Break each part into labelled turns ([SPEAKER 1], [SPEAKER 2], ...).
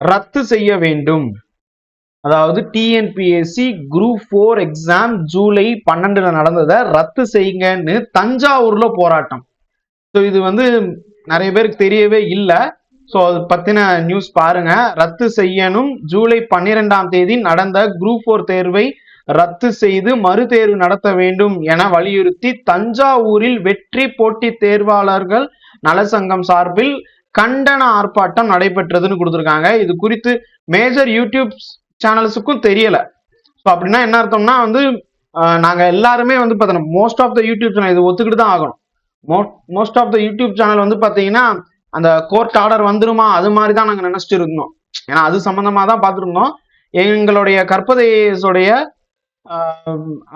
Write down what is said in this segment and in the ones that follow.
[SPEAKER 1] ரத்து செய்ய வேண்டும். அதாவது TNPSC group four exam July பன்னெண்டுல நடந்ததை ரத்து செய்யுங்கன்னு தஞ்சாவூர்ல போராட்டம். ஸோ இது வந்து நிறைய பேருக்கு தெரியவே இல்லை. ஸோ அது பத்தின நியூஸ் பாருங்க. ரத்து செய்யணும். ஜூலை பன்னிரெண்டாம் தேதி நடந்த குரூப் ஃபோர் தேர்வை ரத்து செய்து மறுதேர்வு நடத்த வேண்டும் என வலியுறுத்தி தஞ்சாவூரில் வெற்றி போட்டி தேர்வாளர்கள் நலசங்கம் சார்பில் கண்டன ஆர்ப்பாட்டம் நடைபெற்றதுன்னு கொடுத்துருக்காங்க. இது குறித்து மேஜர் யூடியூப் சேனல்ஸுக்கும் தெரியல. ஸோ அப்படின்னா என்ன அர்த்தம்னா வந்து நாங்கள் நாங்க எல்லாருமே வந்து பார்த்தோம் most of the YouTube channel இது ஒத்துக்கிட்டு தான் ஆகணும். Most of the YouTube channel வந்து பார்த்தீங்கன்னா அந்த கோர்ட் ஆர்டர் வந்துருமா அது மாதிரி தான் நாங்கள் நினைச்சிட்டு இருந்தோம். ஏன்னா அது சம்மந்தமாக தான் பார்த்துருந்தோம். எங்களுடைய கற்பதேசோடைய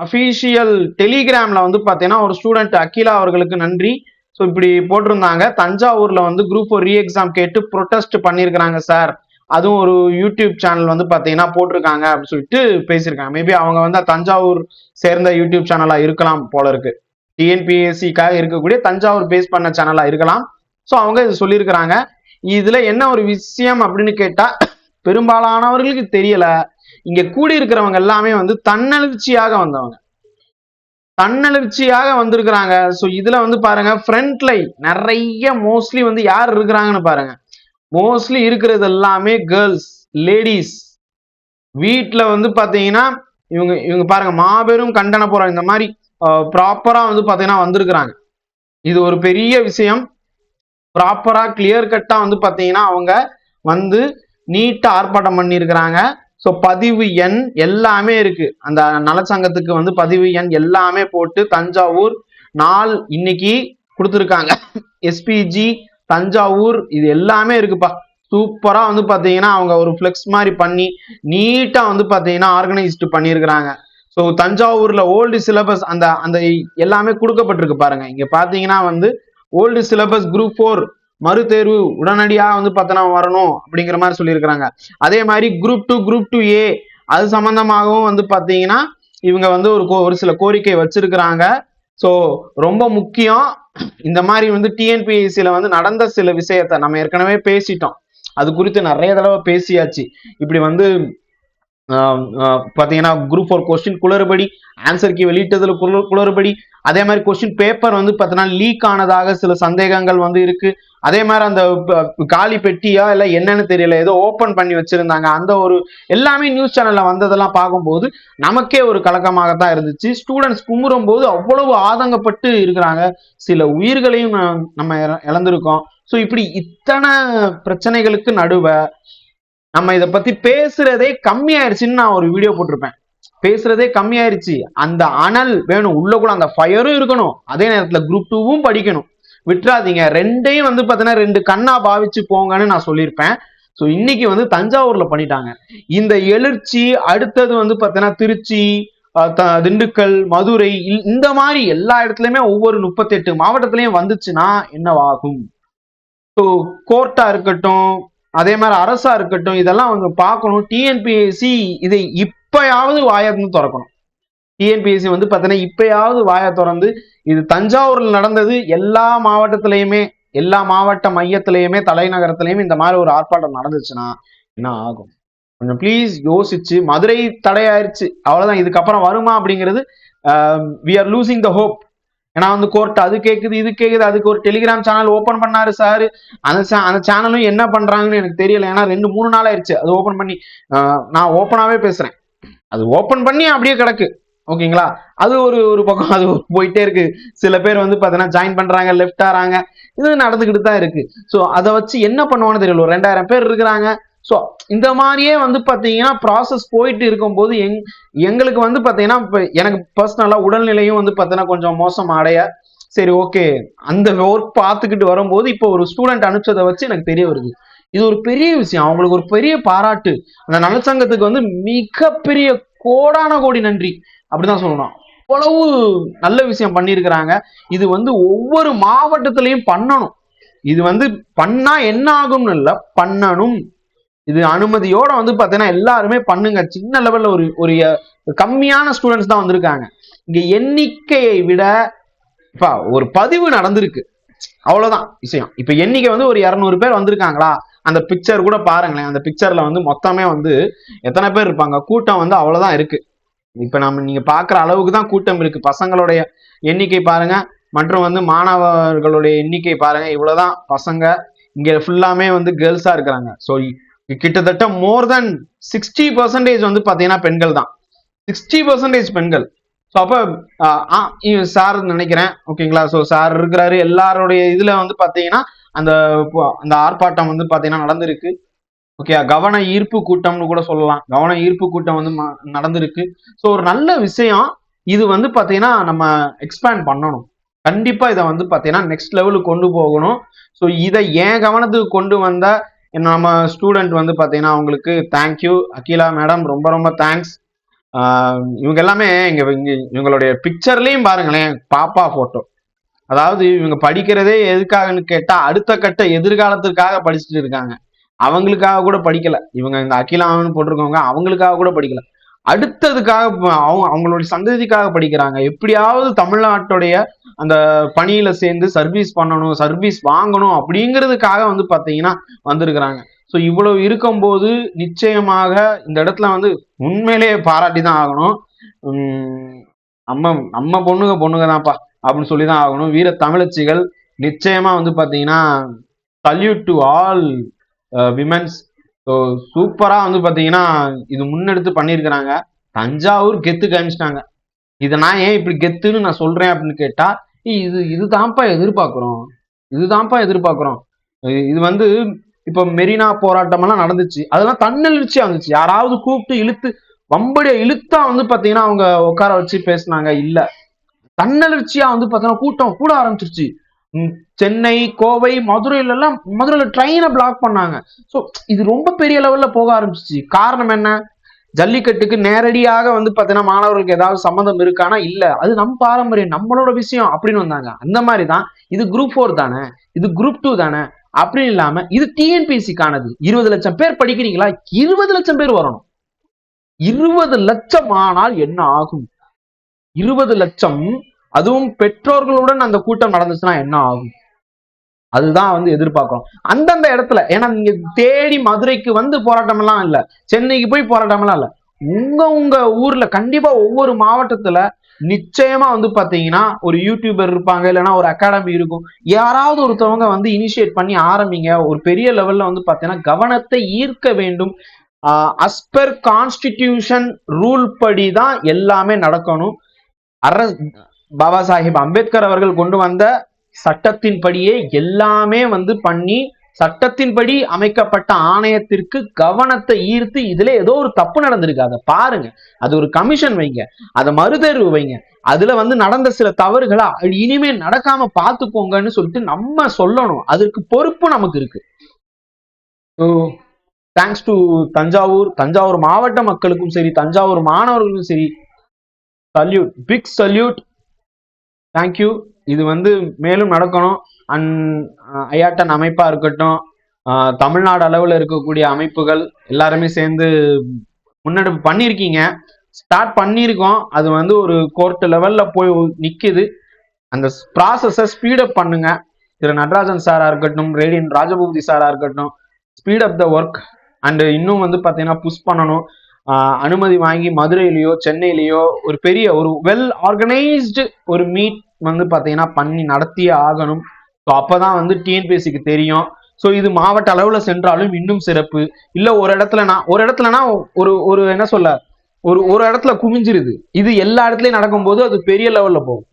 [SPEAKER 1] அஃபீஷியல் டெலிகிராம்ல வந்து பார்த்தீங்கன்னா ஒரு ஸ்டூடெண்ட் அகிலா அவர்களுக்கு நன்றி. ஸோ இப்படி போட்டிருந்தாங்க. தஞ்சாவூர்ல வந்து குரூப் ஃபோர் ரீ எக்ஸாம் கேட்டு ப்ரொட்டஸ்ட் பண்ணியிருக்கிறாங்க சார். அதுவும் ஒரு யூடியூப் சேனல் வந்து பார்த்தீங்கன்னா போட்டிருக்காங்க அப்படின்னு சொல்லிட்டு பேசியிருக்காங்க. மேபி அவங்க வந்து தஞ்சாவூர் சேர்ந்த யூடியூப் சேனலாக இருக்கலாம் போல இருக்கு. டிஎன்பிஎஸ்சிக்காக இருக்கக்கூடிய தஞ்சாவூர் பேஸ் பண்ண சேனலாக இருக்கலாம். ஸோ அவங்க இது சொல்லியிருக்கிறாங்க. இதில் என்ன ஒரு விஷயம் அப்படின்னு கேட்டால் பெரும்பாலானவர்களுக்கு தெரியல. இங்கே கூடி இருக்கிறவங்க எல்லாமே வந்து தன்னெழுச்சியாக வந்தவங்க. தன்னெழுச்சியாக வந்திருக்கிறாங்க. ஸோ இதுல வந்து பாருங்க ஃப்ரண்ட் லைன் நிறைய மோஸ்ட்லி வந்து யார் இருக்கிறாங்கன்னு பாருங்க. மோஸ்ட்லி இருக்கிறது எல்லாமே கேர்ள்ஸ் லேடிஸ் வீட்டில் வந்து பார்த்தீங்கன்னா இவங்க இவங்க பாருங்க மாபெரும் கண்டன போறாங்க இந்த மாதிரி ப்ராப்பரா வந்து பார்த்தீங்கன்னா வந்திருக்கிறாங்க. இது ஒரு பெரிய விஷயம். ப்ராப்பரா கிளியர் கட்டா வந்து பார்த்தீங்கன்னா அவங்க வந்து நீட்டாக ஆர்ப்பாட்டம் பண்ணியிருக்கிறாங்க. ஸோ பதிவு எண் எல்லாமே இருக்கு. அந்த நலச்சங்கத்துக்கு வந்து பதிவு எண் எல்லாமே போட்டு தஞ்சாவூர் நாள் இன்னைக்கு கொடுத்துருக்காங்க. எஸ்பிஜி தஞ்சாவூர் இது எல்லாமே இருக்குப்பா. சூப்பரா வந்து பாத்தீங்கன்னா அவங்க ஒரு ஃபிளெக்ஸ் மாதிரி பண்ணி நீட்டா வந்து பாத்தீங்கன்னா ஆர்கனைஸ்டு பண்ணியிருக்கிறாங்க ஸோ தஞ்சாவூர்ல ஓல்டு சிலபஸ் அந்த அந்த எல்லாமே கொடுக்கப்பட்டிருக்கு பாருங்க. இங்க பாத்தீங்கன்னா வந்து ஓல்டு சிலபஸ் குரூப் ஃபோர் மறுதேர்வு உடனடியாக வந்து பார்த்தோன்னா வரணும் அப்படிங்கிற மாதிரி சொல்லியிருக்கிறாங்க. அதே மாதிரி group two group two A அது சம்பந்தமாகவும் வந்து பார்த்தீங்கன்னா இவங்க வந்து ஒரு கோ- ஒரு சில கோரிக்கை வச்சிருக்கிறாங்க. ஸோ ரொம்ப முக்கியம் இந்த மாதிரி வந்து டிஎன்பிஎஸ்சியில் வந்து நடந்த சில விஷயத்த நம்ம ஏற்கனவே பேசிட்டோம். அது குறித்து நிறைய தடவை பேசியாச்சு. இப்படி வந்து பார்த்தீங்கன்னா குரூப் ஃபோர் கொஸ்டின் குளறுபடி ஆன்சர் வெளியிட்டதில் குளறு குளறுபடி. அதே மாதிரி கொஸ்டின் பேப்பர் வந்து பார்த்தீங்கன்னா லீக் ஆனதாக சில சந்தேகங்கள் வந்து இருக்கு. அதே மாதிரி அந்த காலி பெட்டியா இல்லை என்னன்னு தெரியல ஏதோ ஓப்பன் பண்ணி வச்சிருந்தாங்க. அந்த ஒரு எல்லாமே நியூஸ் சேனல்ல வந்ததெல்லாம் பார்க்கும்போது நமக்கே ஒரு கலக்கமாகத்தான் இருந்துச்சு. ஸ்டூடெண்ட்ஸ் குமுறும் போது அவ்வளவு ஆதங்கப்பட்டு இருக்கிறாங்க. சில உயிர்களையும் நம்ம இழந்திருக்கோம். ஸோ இப்படி இத்தனை பிரச்சனைகளுக்கு நடுவே நம்ம இதை பத்தி பேசுறதே கம்மியாயிருச்சுன்னு நான் ஒரு வீடியோ போட்டிருப்பேன். பேசுறதே கம்மியாயிருச்சு. அந்த அனல் வேணும். உள்ளக்குள்ள அந்த ஃபயரும் இருக்கணும். அதே நேரத்துல குரூப் டூவும் படிக்கணும். விட்டுறாதீங்க. ரெண்டையும் வந்து பாத்தீங்கன்னா ரெண்டு கண்ணா பாவிச்சு போங்கன்னு நான் சொல்லியிருப்பேன். ஸோ இன்னைக்கு வந்து தஞ்சாவூர்ல பண்ணிட்டாங்க. இந்த எழுச்சி அடுத்தது வந்து பாத்தீங்கன்னா திருச்சி த- திண்டுக்கல் மதுரை இந்த மாதிரி எல்லா இடத்துலயுமே ஒவ்வொரு முப்பத்தெட்டு மாவட்டத்திலயும் வந்துச்சுன்னா என்னவாகும்? ஸோ கோர்ட்டா இருக்கட்டும் அதே மாதிரி அரசா இருக்கட்டும் இதெல்லாம் அவங்க பார்க்கணும். டிஎன்பிஎஸ்சி இதை இப்பயாவது வாயன்னு திறக்கணும். டிஎன்பிஎஸ்சி வந்து பார்த்தீங்கன்னா இப்பயாவது வாயை திறந்து இது தஞ்சாவூரில் நடந்தது எல்லா மாவட்டத்திலையுமே எல்லா மாவட்ட மையத்திலையுமே தலைநகரத்திலையுமே இந்த மாதிரி ஒரு ஆர்ப்பாட்டம் நடந்துச்சுன்னா என்ன ஆகும்? கொஞ்சம் ப்ளீஸ் யோசிச்சு மதுரை தடையாயிருச்சு அவ்வளோதான் இதுக்கப்புறம் வருமா அப்படிங்கிறது we are losing the hope ஏன்னா வந்து கோர்ட் அது கேட்குது இது கேட்குது அதுக்கு ஒரு டெலிகிராம் சேனல் ஓப்பன் பண்ணாரு சார் அந்த அந்த சேனலும் என்ன பண்றாங்கன்னு எனக்கு தெரியல. ஏன்னா ரெண்டு மூணு நாள் ஆயிடுச்சு. அது ஓப்பன் பண்ணி நான் ஓப்பனாவே பேசுறேன். அது ஓப்பன் பண்ணி அப்படியே கிடக்கு. ஓகேங்களா? அது ஒரு ஒரு பக்கம் அது போயிட்டே இருக்கு. சில பேர் வந்து பார்த்தீங்கன்னா ஜாயின் பண்றாங்க லெஃப்ட் ஆறாங்க. இது நடந்துக்கிட்டு தான் இருக்கு. ஸோ அதை வச்சு என்ன பண்ணுவான்னு தெரியல. ஒரு ரெண்டாயிரம் பேர் இருக்கிறாங்க. ஸோ இந்த மாதிரியே வந்து பார்த்தீங்கன்னா ப்ராசஸ் போயிட்டு இருக்கும்போது எங் எங்களுக்கு வந்து பார்த்தீங்கன்னா இப்போ எனக்கு பர்சனலாக உடல்நிலையும் வந்து பார்த்தீங்கன்னா கொஞ்சம் மோசம் அடைய சரி ஓகே அந்த ஒர்க் பார்த்துக்கிட்டு வரும்போது இப்போ ஒரு ஸ்டூடெண்ட் அனுப்பிச்சதை வச்சு எனக்கு தெரிய வருது. இது ஒரு பெரிய விஷயம். அவங்களுக்கு ஒரு பெரிய பாராட்டு. அந்த நலச்சங்கத்துக்கு வந்து மிகப்பெரிய கோடான கோடி நன்றி. அப்படிதான் சொல்லணும். அவ்வளவு நல்ல விஷயம் பண்ணியிருக்கிறாங்க. இது வந்து ஒவ்வொரு மாவட்டத்திலையும் பண்ணணும். இது வந்து பண்ணா என்ன ஆகும்னு இல்லை பண்ணணும். இது அனுமதியோட வந்து பார்த்தீங்கன்னா எல்லாருமே பண்ணுங்க. சின்ன லெவல்ல ஒரு ஒரு கம்மியான ஸ்டூடெண்ட்ஸ் தான் வந்திருக்காங்க. இங்க எண்ணிக்கையை விட இப்ப ஒரு பதிவு நடந்திருக்கு. அவ்வளவுதான் விஷயம். இப்ப எண்ணிக்கை வந்து ஒரு இரநூறு பேர் வந்திருக்காங்களா? அந்த பிக்சர் கூட பாருங்களேன். அந்த பிக்சர்ல வந்து மொத்தமே வந்து எத்தனை பேர் இருப்பாங்க? கூட்டம் வந்து அவ்வளவுதான் இருக்கு. இப்ப நம்ம நீங்க பாக்குற அளவுக்கு தான் கூட்டம் இருக்கு. பசங்களுடைய எண்ணிக்கை பாருங்க. மற்றும் வந்து மாணவர்களுடைய எண்ணிக்கை பாருங்க. இவ்வளவுதான் பசங்க. இங்க ஃபுல்லாமே வந்து கேர்ள்ஸா இருக்கிறாங்க. ஸோ கிட்டத்தட்ட மோர் தென் சிக்ஸ்டி பர்சன்டேஜ் வந்து பார்த்தீங்கன்னா பெண்கள் தான். சிக்ஸ்டி பர்சன்டேஜ் பெண்கள். ஸோ அப்போ சார் நினைக்கிறேன். ஓகேங்களா? ஸோ சார் இருக்கிறாரு. எல்லாருடைய இதில் வந்து பார்த்தீங்கன்னா அந்த அந்த ஆர்ப்பாட்டம் வந்து பார்த்தீங்கன்னா நடந்திருக்கு. ஓகே கவன ஈர்ப்பு கூட்டம்னு கூட சொல்லலாம். கவன ஈர்ப்பு கூட்டம் வந்து ம- நடந்திருக்கு. ஸோ ஒரு நல்ல விஷயம். இது வந்து பார்த்தீங்கன்னா நம்ம எக்ஸ்பேண்ட் பண்ணணும். கண்டிப்பாக இதை வந்து பார்த்தீங்கன்னா நெக்ஸ்ட் லெவலுக்கு கொண்டு போகணும். ஸோ இதை என் கவனத்துக்கு கொண்டு வந்த நம்ம ஸ்டூடெண்ட் வந்து பார்த்தீங்கன்னா அவங்களுக்கு தேங்க்யூ அகிலா மேடம் ரொம்ப ரொம்ப தேங்க்ஸ் இவங்க எல்லாமே இங்க இவங்களுடைய பிக்சர்லையும் பாருங்களேன் பாப்பா போட்டோ அதாவது இவங்க படிக்கிறதே எதுக்காகன்னு கேட்டா அடுத்த கட்ட எதிர்காலத்துக்காக படிச்சுட்டு இருக்காங்க. அவங்களுக்காக கூட படிக்கல. இவங்க இந்த அகிலான்னு போட்டிருக்கவங்க அவங்களுக்காக கூட படிக்கல. அடுத்ததுக்காக அவங்க அவங்களுடைய சந்ததிக்காக படிக்கிறாங்க. எப்படியாவது தமிழ்நாட்டுடைய அந்த பணியில சேர்ந்து சர்வீஸ் பண்ணணும் சர்வீஸ் வாங்கணும் அப்படிங்கிறதுக்காக வந்து பாத்தீங்கன்னா வந்திருக்கிறாங்க. ஸோ இவ்வளவு இருக்கும்போது நிச்சயமாக இந்த இடத்துல வந்து உண்மையிலேயே பாராட்டி தான் ஆகணும் நம்ம நம்ம பொண்ணுங்க பொண்ணுங்க தான்ப்பா அப்படின்னு சொல்லி தான் ஆகணும். வீர தமிழச்சிகள் நிச்சயமா வந்து பார்த்தீங்கன்னா salute to all womens so சூப்பராக வந்து பார்த்தீங்கன்னா இது முன்னெடுத்து பண்ணியிருக்கிறாங்க. தஞ்சாவூர் கெத்து காமிச்சிட்டாங்க இதை நான் ஏன் இப்படி கெத்துன்னு நான் சொல்கிறேன் அப்படின்னு கேட்டால் இது இதுதான்ப்பா எதிர்பார்க்குறோம். இதுதான்ப்பா எதிர்பார்க்குறோம். இது வந்து இப்போ மெரினா போராட்டம் எல்லாம் நடந்துச்சு. அதெல்லாம் தன்னெழுச்சியா இருந்துச்சு. யாராவது கூப்பிட்டு இழுத்து வம்படியா இழுத்தா வந்து பாத்தீங்கன்னா அவங்க உட்கார வச்சு பேசுனாங்க. இல்ல. தன்னெழுச்சியா வந்து பாத்தீங்கன்னா கூட்டம் கூட ஆரம்பிச்சிருச்சு. சென்னை கோவை மதுரையில எல்லாம் மதுரையில ட்ரெயினை பிளாக் பண்ணாங்க. ஸோ இது ரொம்ப பெரிய லெவல்ல போக ஆரம்பிச்சிச்சு. காரணம் என்ன? ஜல்லிக்கட்டுக்கு நேரடியாக வந்து பாத்தீங்கன்னா மாணவர்களுக்கு ஏதாவது சம்மந்தம் இருக்கானா இல்ல. அது நம் பாரம்பரியம் நம்மளோட விஷயம் அப்படின்னு வந்தாங்க. அந்த மாதிரி தான். இது குரூப் ஃபோர் தானே? இது குரூப் டூ தானே? அப்படின்னு இல்லாம இது டிஎன்பிஎஸ்சிக்கானது இருபது லட்சம் பேர் படிக்கிறீங்களா? இருபது லட்சம் பேர் வரணும். இருபது லட்சம் ஆனால் என்ன ஆகும்? இருபது லட்சம். அதுவும் பெற்றோர்களுடன் அந்த கூட்டம் நடந்துச்சுன்னா என்ன ஆகும்? அதுதான் வந்து எதிர்பார்க்கிறோம். அந்தந்த இடத்துல ஏன்னா நீங்க தேடி மதுரைக்கு வந்து போராட்டம் எல்லாம் இல்ல. சென்னைக்கு போய் போராட்டம் எல்லாம் இல்ல. உங்க உங்க ஊர்ல கண்டிப்பா ஒவ்வொரு மாவட்டத்துல நிச்சயமா வந்து பாத்தீங்கன்னா ஒரு யூடியூபர் இருப்பாங்க இல்லைன்னா ஒரு அகாடமி இருக்கும். யாராவது ஒருத்தவங்க வந்து இனிஷியேட் பண்ணி ஆரம்பிங்க. ஒரு பெரிய லெவல்ல வந்து பாத்தீங்கன்னா கவனத்தை ஈர்க்க வேண்டும். அஸ்பர் கான்ஸ்டிடியூஷன் ரூல் படி தான் எல்லாமே நடக்கணும். அர பாபா சாஹிப் அம்பேத்கர் அவர்கள் கொண்டு வந்த சட்டத்தின்படியே எல்லாமே வந்து பண்ணி சட்டத்தின்படி அமைக்கப்பட்ட ஆணையத்திற்கு கவனத்தை ஈர்த்து இதுல ஏதோ ஒரு தப்பு நடந்திருக்கு. அதை பாருங்க. அது ஒரு கமிஷன் வைங்க. அதை மறுதேர்வு வைங்க. அதுல வந்து நடந்த சில தவறுகளை இனிமே நடக்காம பார்த்துக்கோங்கன்னு சொல்லிட்டு நம்ம சொல்லணும். அதற்கு பொறுப்பு நமக்கு இருக்கு. தேங்க்ஸ் டு தஞ்சாவூர் தஞ்சாவூர் மாவட்ட மக்களுக்கும் சரி தஞ்சாவூர் மாணவர்களுக்கும் சரி சல்யூட் பிக் சல்யூட் தேங்க்யூ இது வந்து மேலும் நடக்கணும். அண்ட் ஐயாட்டன் அமைப்பா இருக்கட்டும் தமிழ்நாடு அளவில் இருக்கக்கூடிய அமைப்புகள் எல்லாருமே சேர்ந்து முன்னெடுப்பு பண்ணியிருக்கீங்க. ஸ்டார்ட் பண்ணியிருக்கோம். அது வந்து ஒரு கோர்ட் லெவலில் போய் நிற்கிது அந்த ப்ராசஸை ஸ்பீடப் பண்ணுங்க. திரு நடராஜன் சாராக இருக்கட்டும் ரேடியன் ராஜபூதி சாராக இருக்கட்டும் speed up the work and இன்னும் வந்து பார்த்தீங்கன்னா புஷ் பண்ணணும். அனுமதி வாங்கி மதுரையிலேயோ சென்னையிலையோ ஒரு பெரிய ஒரு வெல் ஆர்கனைஸ்டு ஒரு மீட் வந்து பார்த்தீங்கன்னா பண்ணி நடத்தியே ஆகணும். ஸோ அப்பதான் வந்து டிஎன்பிஎஸ்சிக்கு தெரியும். ஸோ இது மாவட்ட அளவில் சென்றாலும் இன்னும் சிறப்பு. இல்லை ஒரு இடத்துலனா ஒரு இடத்துலனா ஒரு ஒரு என்ன சொல்ல ஒரு ஒரு இடத்துல குமிஞ்சிருது இது எல்லா இடத்துலையும் நடக்கும்போது அது பெரிய லெவலில் போகும்.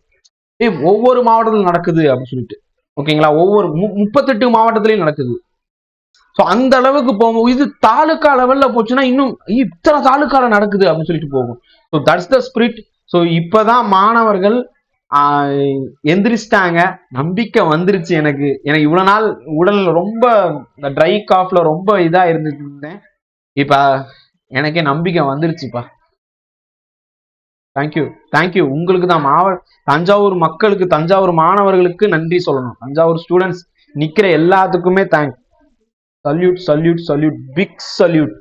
[SPEAKER 1] ஏய் ஒவ்வொரு மாவட்டத்தில் நடக்குது அப்படின்னு சொல்லிட்டு. ஓகேங்களா ஒவ்வொரு மு- முப்பத்தெட்டு மாவட்டத்திலையும் நடக்குது. ஸோ அந்த அளவுக்கு போகும். இது தாலுக்கா லெவல்ல போச்சுன்னா இன்னும் இத்தனை தாலுக்கால நடக்குது அப்படின்னு சொல்லிட்டு போகும். So that's the spirit so இப்போதான் மாணவர்கள் எந்திரிச்சிட்டாங்க. நம்பிக்கை வந்துருச்சு எனக்கு. எனக்கு இவ்வளோ நாள் உடல் ரொம்ப இந்த ட்ரை காஃப்ல ரொம்ப இதாக இருந்துட்டு இருந்தேன். இப்போ எனக்கே நம்பிக்கை வந்துருச்சுப்பா. தேங்க்யூ தேங்க்யூ உங்களுக்கு தான் மாவ தஞ்சாவூர் மக்களுக்கு தஞ்சாவூர் மாணவர்களுக்கு நன்றி சொல்லணும். தஞ்சாவூர் ஸ்டூடெண்ட்ஸ் நிற்கிற எல்லாத்துக்குமே thanks salute salute salute big salute